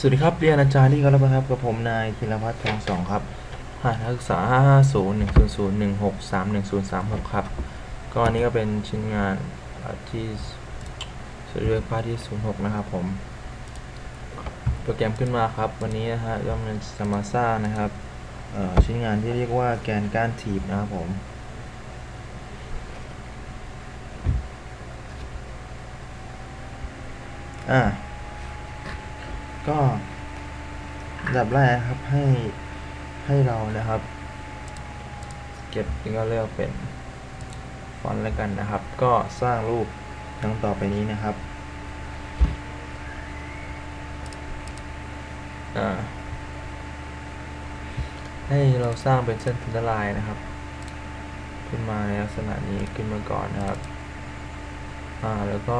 สวัสดีครับเรียนอาจารย์ที่เคารพนครับกับผมนายธีรพัฒน์ทองสองครับหานักศึกษา 550 100 16 31 036 ครับ ก็อันนี้ก็เป็นชิ้นงานที่สเรียกพาร์ทที่ 06 นะครับผม โปรแกรมขึ้นมาครับ วันนี้นะฮะก็มันจะมาสร้านะครับชิ้นงานที่เรียกว่าแกนก้านถีบนะครับผมอ่า ก็อันดับแรกครับให้ให้เรานะครับ เก็บก็เลือกเป็นฟอนต์แล้วกันนะครับ ก็สร้างรูปดังต่อไปนี้นะครับให้เราสร้างเป็นเส้นพันธลายนะครับ ขึ้นมาในลักษณะนี้ขึ้นมาก่อนนะครับ อ่าแล้วก็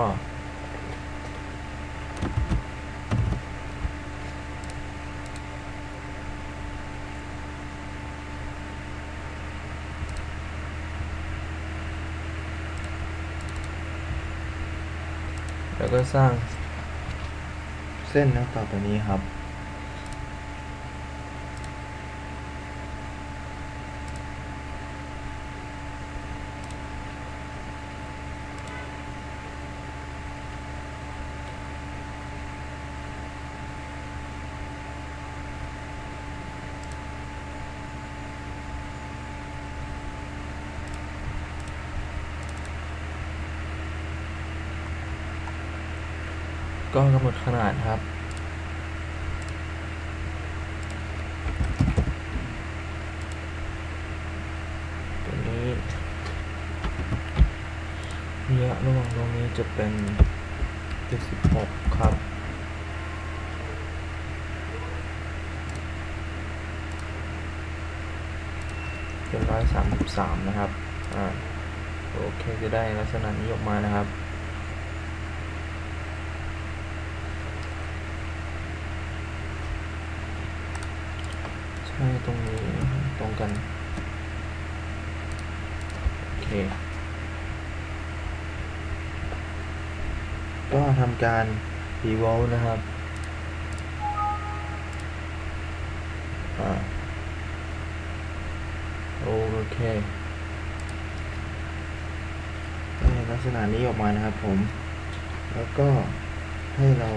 แล้วก็สร้างเส้นนะต่อไปนี้ครับ ก็กำหนดขนาดครับ ตัวนี้ระยะระหว่างตรงนี้จะเป็น76ครับเป็น133นะครับ อ่า โอเค จะได้ลักษณะนี้ออกมานะครับ ใช่ตรงนี้ตรงกัน โอเค ก็ทำการ e v o l v นะครับอโอเคได้ลักษณะนี้ออกมานะครับผม แล้วก็ให้เรา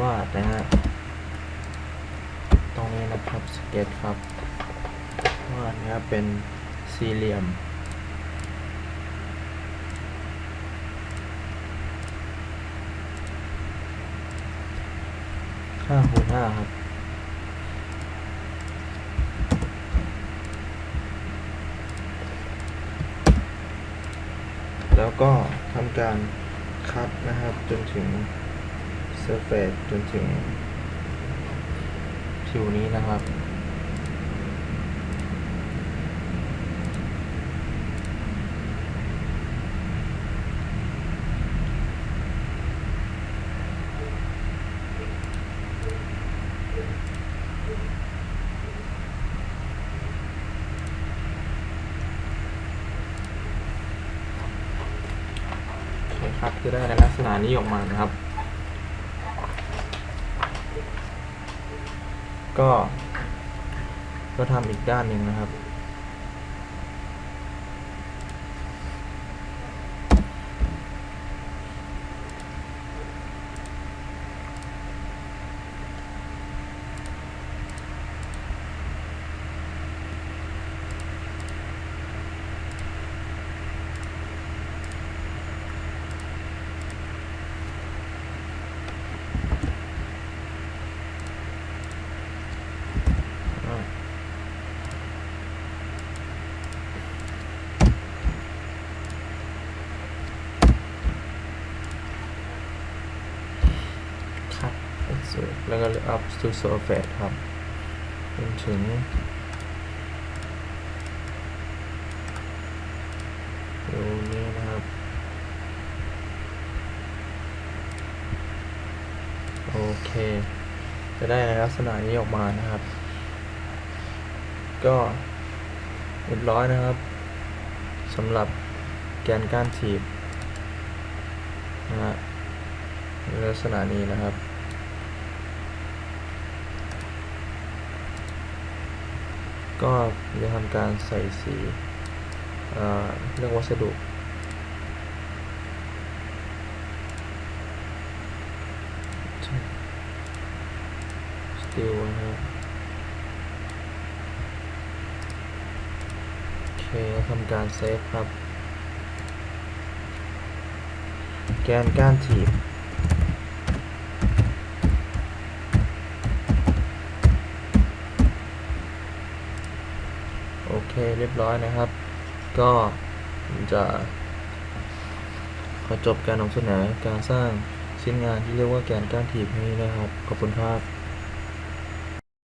วาดนะฮะ ตรงนี้นะครับสเก็ตครับวาดนะครับเป็นสี่เหลี่ยม ห้าคูณห้าครับแล้วก็ทำการคัดนะครับจนถึงเซอร์เฟซจนถึง ผิวนี้นะครับโอเคครับจะได้ในลักษณะนี้ออกมานะครับ ก็ ก็ทำอีกด้านหนึ่งนะครับ อ่า ครับสุด แล้วก็ up to surface ครับจนถึง ตรงนี้นะครับ โอเค จะได้ลักษณะนี้ออกมานะครับ ก็เรียบร้อยนะครับสำหรับแกนก้านถีบนะฮะลักษณะนี้นะครับ ก็จะทำการใส่สีเรื่องวัสดุสตีลนะโอเคแล้วทำการเซฟครับ แกนก้านถีบ โอเค เรียบร้อยนะครับ ก็จะขอจบการนำเสนอการสร้างชิ้นงานที่เรียกว่าแกนก้านถีบนี้นะครับ ขอบคุณครับ